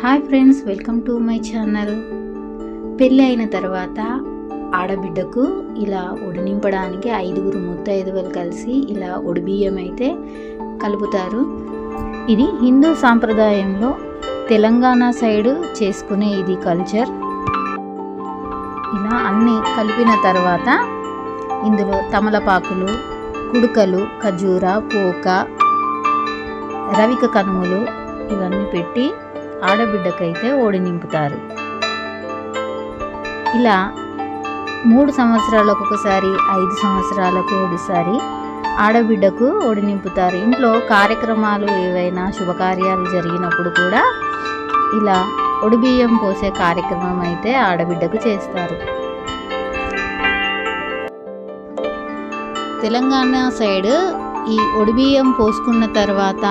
Hi friends welcome to my channel. పెళ్ళి అయిన తర్వాత ఆడబిడ్డకు ఇలా ఉడినింపడానికి ఐదుగురు ముత్తైదువులు కలిసి ఇలా బియ్యం అయితే కలుపుతారు. ఇది హిందూ సాంప్రదాయంలో తెలంగాణ సైడు చేసుకునే ఇది కల్చర్. ఇలా అన్నీ కలిపిన తర్వాత ఇందులో తమలపాకులు కుడుకలు ఖజూర పోక రవిక కనుములు ఇవన్నీ పెట్టి ఆడబిడ్డకైతే ఓడి నింపుతారు. ఇలా మూడు సంవత్సరాలకు ఒకసారి ఐదు సంవత్సరాలకు ఒకసారి ఆడబిడ్డకు ఓడి నింపుతారు. ఇంట్లో కార్యక్రమాలు ఏవైనా శుభకార్యాలు జరిగినప్పుడు కూడా ఇలా ఒడిబియ్యం పోసే కార్యక్రమం అయితే ఆడబిడ్డకు చేస్తారు. తెలంగాణ సైడ్ ఈ ఒడిబియ్యం పోసుకున్న తర్వాత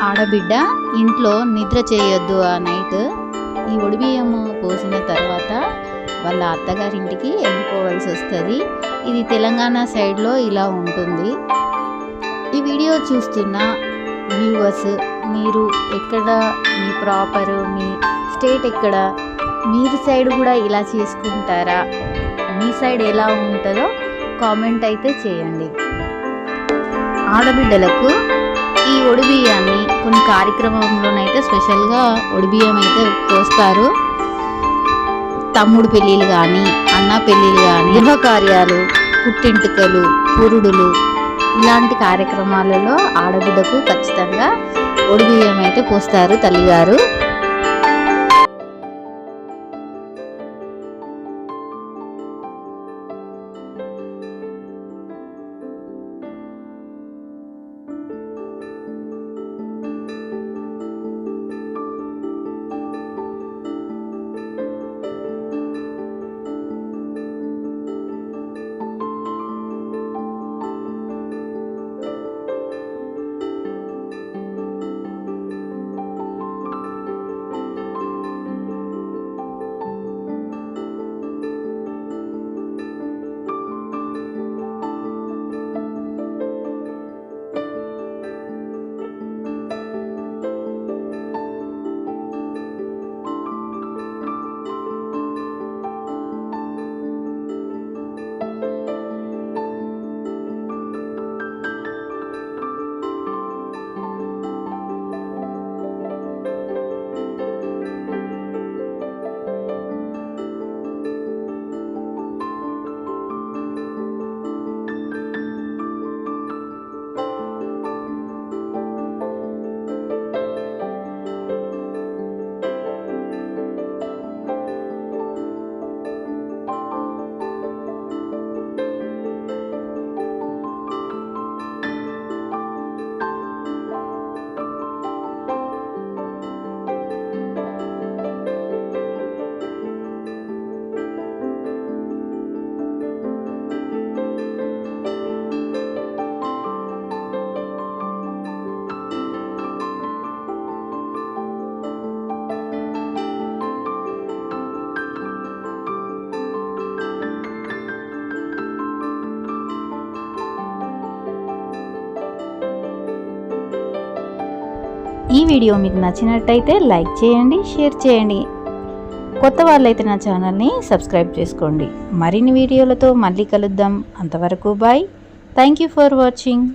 ఆడబిడ్డ ఇంట్లో నిద్ర చేయొద్దు ఆ నైట్. ఈ ఒడిబియ్యం పోసిన తర్వాత వాళ్ళ అత్తగారింటికి వెళ్ళిపోవాల్సి వస్తుంది. ఇది తెలంగాణ సైడ్లో ఇలా ఉంటుంది. ఈ వీడియో చూస్తున్న వ్యూవర్స్ మీరు ఎక్కడ మీ ప్రాపర్ మీ స్టేట్ ఎక్కడ? మీరు సైడ్ కూడా ఇలా చేసుకుంటారా? మీ సైడ్ ఎలా ఉంటుందో కామెంట్ అయితే చేయండి. ఆడబిడ్డలకు ఈ ఒడిబియ్యాన్ని కొన్ని కార్యక్రమంలోనైతే స్పెషల్గా ఒడిబియ్యం అయితే పోస్తారు తమ్ముడు పెళ్ళిళ్ళు కానీ అన్న పెళ్ళిళ్ళు కానీ గృహ కార్యాలు పుట్టింటికలు పురుడులు ఇలాంటి కార్యక్రమాలలో ఆడబిడ్డకు ఖచ్చితంగా ఒడిబియ్యం అయితే పోస్తారు తల్లిగారు. ఈ వీడియో మీకు నచ్చినట్టయితే లైక్ చేయండి షేర్ చేయండి. కొత్త వాళ్ళైతే నా ఛానల్ని సబ్స్క్రైబ్ చేసుకోండి. మరిన్ని వీడియోలతో మళ్ళీ కలుద్దాం. అంతవరకు bye. Thank you for watching